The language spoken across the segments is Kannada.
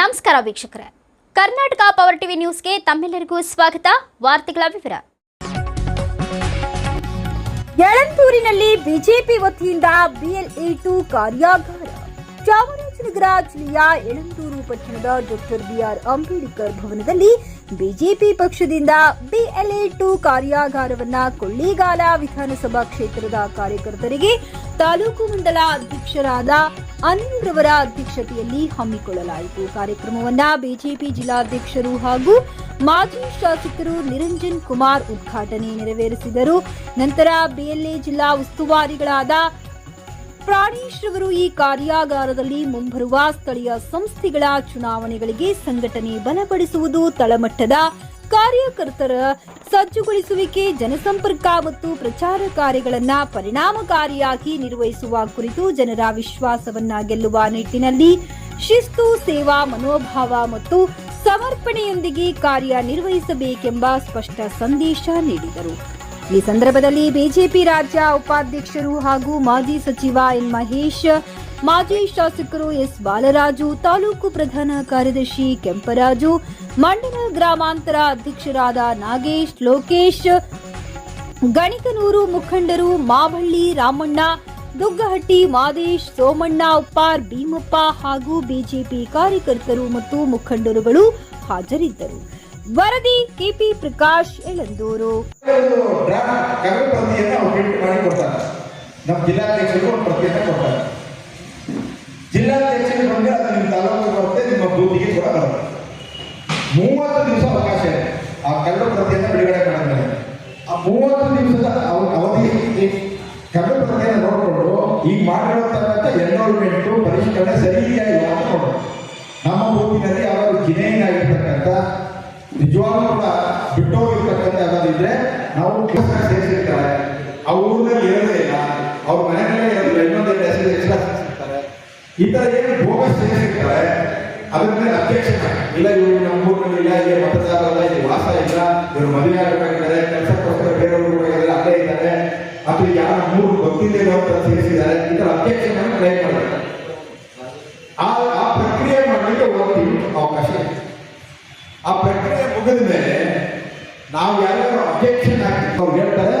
ನಮಸ್ಕಾರ ವೀಕ್ಷಕರೇ. ಕರ್ನಾಟಕ ಪವರ್ ಟಿವಿ ನ್ಯೂಸ್ಗೆ ತಮ್ಮೆಲ್ಲರಿಗೂ ಸ್ವಾಗತ. ವಾರ್ತೆಗಳ ವಿವರ. ಯಳಂದೂರಿನಲ್ಲಿ ಬಿಜೆಪಿ ವತಿಯಿಂದ ಬಿಎಲ್ಇ ಟು ಕಾರ್ಯಾಗಾರ. ಚಾಮರಾಜನಗರ ಜಿಲ್ಲೆಯ ಯಳಂದೂರು ಪಟ್ಟಣದ ಡಾಕ್ಟರ್ ಬಿಆರ್ ಅಂಬೇಡ್ಕರ್ ಭವನದಲ್ಲಿ ಬಿಜೆಪಿ ಪಕ್ಷದಿಂದ ಬಿಎಲ್ಎ ಟು ಕಾರ್ಯಾಗಾರವನ್ನ ಕೊಳ್ಳಿಗಾಲ ವಿಧಾನಸಭಾ ಕ್ಷೇತ್ರದ ಕಾರ್ಯಕರ್ತರಿಗೆ ತಾಲೂಕು ಮಂಡಲ ಅಧ್ಯಕ್ಷರಾದ ಅನಿಲ್ ರವರ ಅಧ್ಯಕ್ಷತೆಯಲ್ಲಿ ಹಮ್ಮಿಕೊಳ್ಳಲಾಯಿತು. ಕಾರ್ಯಕ್ರಮವನ್ನ ಬಿಜೆಪಿ ಜಿಲ್ಲಾಧ್ಯಕ್ಷರು ಹಾಗೂ ಮಾಜಿ ಶಾಸಕರು ನಿರಂಜನ್ ಕುಮಾರ್ ಉದ್ಘಾಟನೆ ನೆರವೇರಿಸಿದರು. ನಂತರ ಬಿಎಲ್ಎ ಜಿಲ್ಲಾ ಉಸ್ತುವಾರಿಗಳಾದ ಪ್ರಾಣೇಶ್ ರವರು ಈ ಕಾರ್ಯಾಗಾರದಲ್ಲಿ ಮುಂಬರುವ ಸ್ಥಳೀಯ ಸಂಸ್ಥೆಗಳ ಚುನಾವಣೆಗಳಿಗೆ ಸಂಘಟನೆ ಬಲಪಡಿಸುವುದು ತಳಮಟ್ಟದ ಕಾರ್ಯಕರ್ತರ ಸಜ್ಜುಗೊಳಿಸುವಿಕೆ, ಜನಸಂಪರ್ಕ ಮತ್ತು ಪ್ರಚಾರ ಕಾರ್ಯಗಳನ್ನು ಪರಿಣಾಮಕಾರಿಯಾಗಿ ನಿರ್ವಹಿಸುವ ಕುರಿತು ಜನರ ವಿಶ್ವಾಸವನ್ನ ಗೆಲ್ಲುವ ನಿಟ್ಟಿನಲ್ಲಿ ಶಿಸ್ತು, ಸೇವಾ, ಮನೋಭಾವ ಮತ್ತು ಸಮರ್ಪಣೆಯೊಂದಿಗೆ ಕಾರ್ಯನಿರ್ವಹಿಸಬೇಕೆಂಬ ಸ್ಪಷ್ಟ ಸಂದೇಶ ನೀಡಿದರು. ಈ ಸಂದರ್ಭದಲ್ಲಿ ಬಿಜೆಪಿ ರಾಜ್ಯ ಉಪಾಧ್ಯಕ್ಷರು ಹಾಗೂ ಮಾಜಿ ಸಚಿವ ಎನ್ ಮಹೇಶ್ ಮಾಜಿ ಶಾಸಕರು ಎಸ್ ಬಾಲರಾಜು, ತಾಲೂಕು ಪ್ರಧಾನ ಕಾರ್ಯದರ್ಶಿ ಕೆಂಪರಾಜು, ಮಂಡಲ ಗ್ರಾಮಾಂತರ ಅಧ್ಯಕ್ಷರಾದ ನಾಗೇಶ್, ಲೋಕೇಶ್ ಗಣಿಕನೂರು ಮುಖಂಡರು ಮಾಬಳ್ಳಿ ರಾಮಣ್ಣ, ದುಗ್ಗಹಟ್ಟಿ ಮಾದೇಶ್, ಸೋಮಣ್ಣ, ಉಪ್ಪಾರ್, ಭೀಮಪ್ಪ ಹಾಗೂ ಬಿಜೆಪಿ ಕಾರ್ಯಕರ್ತರು ಮತ್ತು ಮುಖಂಡರುಗಳು ಹಾಜರಿದ್ದರು. ವರದಿ ಕೆಪಿ ಪ್ರಕಾಶ್ ಎಳಂದೂರು. ನಮ್ಮ ಜಿಲ್ಲಾಧ್ಯಕ್ಷರು ಪ್ರತಿಯನ್ನು ಕೊಡ್ತಾರೆ. ಜಿಲ್ಲಾಧ್ಯಕ್ಷರು ಬಂದ್ರೆ ಅದು ನಿಮ್ಮ ತಾಲೂಕು ಬರುತ್ತೆ ನಿಮ್ಮ ಬೂತಿಗೆ ಕೂಡ ಬರುತ್ತೆ ಮೂವತ್ತು ದಿವಸ ಅವಕಾಶ ಇದೆ. ಆ ಕಲ್ಲು ಪ್ರತಿಯನ್ನು ಬಿಡುಗಡೆ ಮಾಡಿದ್ದಾರೆ ಆ ಮೂವತ್ತು ದಿವಸದ ಅವ- ಅವಧಿ ಕರಡು ಪ್ರತಿಯನ್ನು ನೋಡಿಕೊಂಡು, ಈಗ ಮಾಡಿರತಕ್ಕಂಥ ಎನ್ರೋಲ್ಮೆಂಟು ಪರಿಷ್ಕರಣೆ ಸರಿಯಾಗಿ ನೋಡೋದು ನಮ್ಮ ಬೂತಿನಲ್ಲಿ ಅವರು ಜಿನೇನ್ ಆಗಿರ್ತಕ್ಕಂಥ, ನಿಜವಾಗ್ಲೂ ಕೂಡ ಬಿಟ್ಟೋಗಿರ್ತಕ್ಕಂಥ ಯಾವ್ದಾದಿದ್ರೆ ನಾವು ಕೆಲಸ ಸೇರಿಸಿರ್ತಾರೆ. ಊರಿನಲ್ಲಿ ಇರೋದೇ ಇಲ್ಲ. ಅವ್ರ ಮನೆಯಲ್ಲೇ ಇರೋದಿಲ್ಲ. ಇನ್ನೊಂದೆರಡು ಹೆಸರು ಎಕ್ಸ್ಟ್ರಾ ಈ ತರ ಏನು ಭೋಗ ಸೇರಿಸಿರ್ತಾರೆ ಅದ್ರ ಮೇಲೆ ಅಬ್ಜೆಕ್ಷನ್ ಇಲ್ಲ ಇವರು ನಮ್ಮ ಊರಿನಲ್ಲಿ ಇಲ್ಲ, ಇಲ್ಲಿ ಮತದಾರಲ್ಲ ಇಲ್ಲಿ ವಾಸ ಇಲ್ಲ, ಇವರು ಮದುವೆ ಆಗಬೇಕಾಗಿದ್ದಾರೆ, ಕೆಲಸಕ್ಕೋಸ್ಕರ ಬೇರೆಯವರು ಹೋಗಿದ್ದಾರೆ, ಅಲ್ಲೇ ಇದ್ದಾರೆ. ಅಥವಾ ಯಾರ ಮೂರು ಗೊತ್ತಿಲ್ಲದೆ ಅಂತ ಸೇರಿಸಿದ್ದಾರೆ, ಈ ತರ ಅನ್ನು ಕ್ಲೈಮ್ ಮಾಡ್ತಾರೆ. ಆ ಆ ಪ್ರಕ್ರಿಯೆ ಮಾಡಲಿಕ್ಕೆ ಒಂದು ಅವಕಾಶ ಆ ಪ್ರಕ್ರಿಯೆ ಮುಗಿದ ಮೇಲೆ ನಾವು ಯಾರು ಅಬ್ಜೆಕ್ಷನ್ ಹಾಕ್ತೀವಿ ಅವ್ರು ಹೇಳ್ತಾರೆ,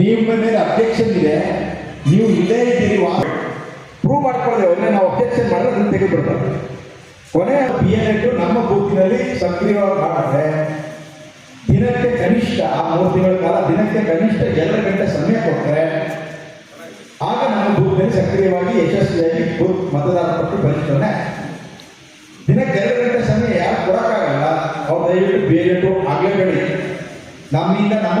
ನಿಮ್ಮ ಮೇಲೆ ಅಬ್ಜೆಕ್ಷನ್ ಇದೆ ನೀವು ಇಲ್ಲೇ ಇದ್ದೀರಿ ಪ್ರೂವ್ ಮಾಡ್ಕೊಳ್ಳಿ ಒಮ್ಮೆ ನಾವು ಅಬ್ಜೆಕ್ಷನ್ ಮಾಡಿದ್ರೆ ತೆಗೆದುಬಿಡ್ತಾರೆ. ಕೊನೆಯ ಪಿ ಎನ್ ನಮ್ಮ ಬೂತಿನಲ್ಲಿ ಸಕ್ರಿಯವಾಗಿ ಮಾಡಿದ್ರೆ, ದಿನಕ್ಕೆ ಕನಿಷ್ಠ ಆ ಮೂರು ತಿಂಗಳ ಕಾಲ ದಿನಕ್ಕೆ ಕನಿಷ್ಠ ಎರಡು ಗಂಟೆ ಸಮಯ ಕೊಟ್ಟರೆ ಆಗ ನಮ್ಮ ಬೂತ್ನಲ್ಲಿ ಸಕ್ರಿಯವಾಗಿ ಯಶಸ್ವಿಯಾಗಿ ಬೂತ್ ಮತದಾನ ಪಟ್ಟು ದಿನಕ್ಕೆ ಎರಡು ಗಂಟೆ ಸಮಯ ಯಾರು ಕೊಡೋಕ್ಕಾಗಲ್ಲ, ಅವ್ರು ದಯವಿಟ್ಟು ಬೇರೆ ಆಗಲೇಬೇಡಿ ನಮ್ಮಿಂದ ನಮ್ಮ